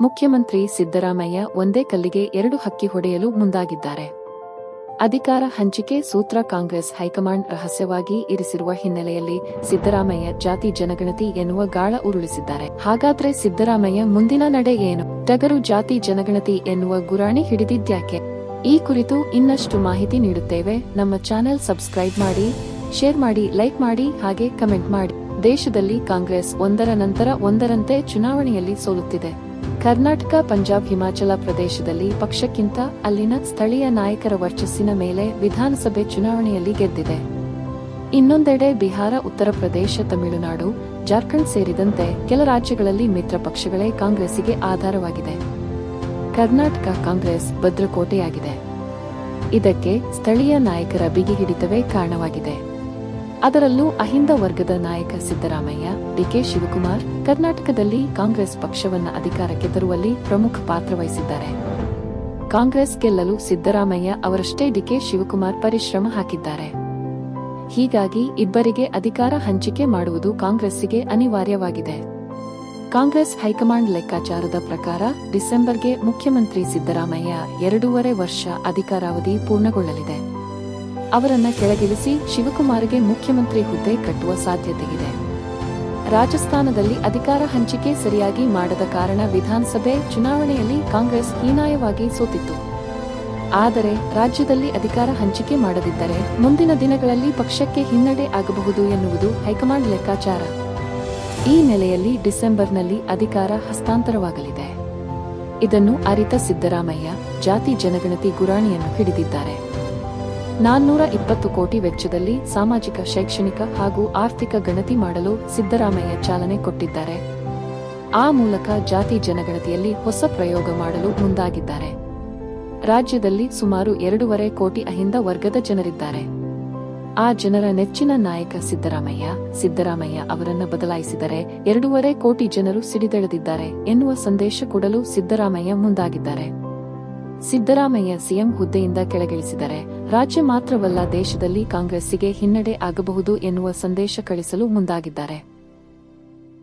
ಮುಖ್ಯಮಂತ್ರಿ ಸಿದ್ದರಾಮಯ್ಯ ಒಂದೇ ಕಲ್ಲಿಗೆ ಎರಡು ಹಕ್ಕಿ ಹೊಡೆಯಲು ಮುಂದಾಗಿದ್ದಾರೆ. ಅಧಿಕಾರ ಹಂಚಿಕೆ ಸೂತ್ರ ಕಾಂಗ್ರೆಸ್ ಹೈಕಮಾಂಡ್ ರಹಸ್ಯವಾಗಿ ಇರಿಸಿರುವ ಹಿನ್ನೆಲೆಯಲ್ಲಿ ಸಿದ್ದರಾಮಯ್ಯ ಜಾತಿ ಜನಗಣತಿ ಎನ್ನುವ ಗಾಳ ಉರುಳಿಸಿದ್ದಾರೆ. ಹಾಗಾದ್ರೆ ಸಿದ್ದರಾಮಯ್ಯ ಮುಂದಿನ ನಡೆ ಏನು? ಟಗರು ಜಾತಿ ಜನಗಣತಿ ಎನ್ನುವ ಗುರಾಣಿ ಹಿಡಿದಿದ್ಯಾಕೆ ಈ ಕುರಿತು ಇನ್ನಷ್ಟು ಮಾಹಿತಿ ನೀಡುತ್ತೇವೆ. ನಮ್ಮ ಚಾನೆಲ್ ಸಬ್ಸ್ಕ್ರೈಬ್ ಮಾಡಿ, ಶೇರ್ ಮಾಡಿ, ಲೈಕ್ ಮಾಡಿ, ಹಾಗೆ ಕಮೆಂಟ್ ಮಾಡಿ. ದೇಶದಲ್ಲಿ ಕಾಂಗ್ರೆಸ್ ಒಂದರ ನಂತರ ಒಂದರಂತೆ ಚುನಾವಣೆಯಲ್ಲಿ ಸೋಲುತ್ತಿದೆ. ಕರ್ನಾಟಕ, ಪಂಜಾಬ್, ಹಿಮಾಚಲ ಪ್ರದೇಶದಲ್ಲಿ ಪಕ್ಷಕ್ಕಿಂತ ಅಲ್ಲಿನ ಸ್ಥಳೀಯ ನಾಯಕರ ವರ್ಚಸ್ಸಿನ ಮೇಲೆ ವಿಧಾನಸಭೆ ಚುನಾವಣೆಯಲ್ಲಿ ಗೆದ್ದಿದೆ. ಇನ್ನೊಂದೆಡೆ ಬಿಹಾರ, ಉತ್ತರ ಪ್ರದೇಶ, ತಮಿಳುನಾಡು, ಜಾರ್ಖಂಡ್ ಸೇರಿದಂತೆ ಕೆಲ ರಾಜ್ಯಗಳಲ್ಲಿ ಮಿತ್ರ ಪಕ್ಷಗಳೇ ಕಾಂಗ್ರೆಸ್ಸಿಗೆ ಆಧಾರವಾಗಿದೆ. ಕರ್ನಾಟಕ ಕಾಂಗ್ರೆಸ್ ಭದ್ರಕೋಟೆಯಾಗಿದೆ. ಇದಕ್ಕೆ ಸ್ಥಳೀಯ ನಾಯಕರ ಬಿಗಿ ಹಿಡಿತವೇ ಕಾರಣವಾಗಿದೆ. ಅದರಲ್ಲೂ ಅಹಿಂದ ವರ್ಗದ ನಾಯಕ ಸಿದ್ದರಾಮಯ್ಯ, ಡಿಕೆ ಶಿವಕುಮಾರ್ ಕರ್ನಾಟಕದಲ್ಲಿ ಕಾಂಗ್ರೆಸ್ ಪಕ್ಷವನ್ನು ಅಧಿಕಾರಕ್ಕೆ ತರುವಲ್ಲಿ ಪ್ರಮುಖ ಪಾತ್ರ ವಹಿಸಿದ್ದಾರೆ. ಕಾಂಗ್ರೆಸ್ ಗೆಲ್ಲಲು ಸಿದ್ದರಾಮಯ್ಯ ಅವರಷ್ಟೇ ಡಿಕೆ ಶಿವಕುಮಾರ್ ಪರಿಶ್ರಮ ಹಾಕಿದ್ದಾರೆ. ಹೀಗಾಗಿ ಇಬ್ಬರಿಗೆ ಅಧಿಕಾರ ಹಂಚಿಕೆ ಮಾಡುವುದು ಕಾಂಗ್ರೆಸ್ಸಿಗೆ ಅನಿವಾರ್ಯವಾಗಿದೆ. ಕಾಂಗ್ರೆಸ್ ಹೈಕಮಾಂಡ್ ಲೆಕ್ಕಾಚಾರದ ಪ್ರಕಾರ ಡಿಸೆಂಬರ್ಗೆ ಮುಖ್ಯಮಂತ್ರಿ ಸಿದ್ದರಾಮಯ್ಯ ಎರಡೂವರೆ ವರ್ಷ ಅಧಿಕಾರಾವಧಿ ಪೂರ್ಣಗೊಳ್ಳಲಿದೆ. ಅವರನ್ನ ಕೆಳಗಿಳಿಸಿ ಶಿವಕುಮಾರ್ಗೆ ಮುಖ್ಯಮಂತ್ರಿ ಹುದ್ದೆ ಕಟ್ಟುವ ಸಾಧ್ಯತೆಯಿದೆ. ರಾಜಸ್ಥಾನದಲ್ಲಿ ಅಧಿಕಾರ ಹಂಚಿಕೆ ಸರಿಯಾಗಿ ಮಾಡದ ಕಾರಣ ವಿಧಾನಸಭೆ ಚುನಾವಣೆಯಲ್ಲಿ ಕಾಂಗ್ರೆಸ್ ಹೀನಾಯವಾಗಿ ಸೋತಿತ್ತು. ಆದರೆ ರಾಜ್ಯದಲ್ಲಿ ಅಧಿಕಾರ ಹಂಚಿಕೆ ಮಾಡದಿದ್ದರೆ ಮುಂದಿನ ದಿನಗಳಲ್ಲಿ ಪಕ್ಷಕ್ಕೆ ಹಿನ್ನಡೆ ಆಗಬಹುದು ಎನ್ನುವುದು ಹೈಕಮಾಂಡ್ ಲೆಕ್ಕಾಚಾರ. ಈ ನೆಲೆಯಲ್ಲಿ ಡಿಸೆಂಬರ್ನಲ್ಲಿ ಅಧಿಕಾರ ಹಸ್ತಾಂತರವಾಗಲಿದೆ. ಇದನ್ನು ಅರಿತ ಸಿದ್ದರಾಮಯ್ಯ, ಜಾತಿ ಜನಗಣತಿ ಗುರಾಣಿಯನ್ನು ಹಿಡಿದಿದ್ದಾರೆ. ನಾನ್ನೂರ ಇಪ್ಪತ್ತು ಕೋಟಿ ವೆಚ್ಚದಲ್ಲಿ ಸಾಮಾಜಿಕ, ಶೈಕ್ಷಣಿಕ ಹಾಗೂ ಆರ್ಥಿಕ ಗಣತಿ ಮಾಡಲು ಸಿದ್ದರಾಮಯ್ಯ ಚಾಲನೆ ಕೊಟ್ಟಿದ್ದಾರೆ. ಆ ಮೂಲಕ ಜಾತಿ ಜನಗಣತಿಯಲ್ಲಿ ಹೊಸ ಪ್ರಯೋಗ ಮಾಡಲು ಮುಂದಾಗಿದ್ದಾರೆ. ರಾಜ್ಯದಲ್ಲಿ ಸುಮಾರು ಎರಡೂವರೆ ಕೋಟಿ ಅಹಿಂದ ವರ್ಗದ ಜನರಿದ್ದಾರೆ. ಆ ಜನರ ನೆಚ್ಚಿನ ನಾಯಕ ಸಿದ್ದರಾಮಯ್ಯ ಸಿದ್ದರಾಮಯ್ಯ ಅವರನ್ನು ಬದಲಾಯಿಸಿದರೆ ಎರಡೂವರೆ ಕೋಟಿ ಜನರು ಸಿಡಿದೆಳೆದಿದ್ದಾರೆ ಎನ್ನುವ ಸಂದೇಶ ಕೊಡಲು ಸಿದ್ದರಾಮಯ್ಯ ಮುಂದಾಗಿದ್ದಾರೆ. ಸಿದ್ದರಾಮಯ್ಯ ಸಿಎಂ ಹುದ್ದೆಯಿಂದ ಕೆಳಗಿಳಿಸಿದರೆ ರಾಜ್ಯ ಮಾತ್ರವಲ್ಲ ದೇಶದಲ್ಲಿ ಕಾಂಗ್ರೆಸ್ಸಿಗೆ ಹಿನ್ನಡೆ ಆಗಬಹುದು ಎನ್ನುವ ಸಂದೇಶ ಕಳಿಸಲು ಮುಂದಾಗಿದ್ದಾರೆ.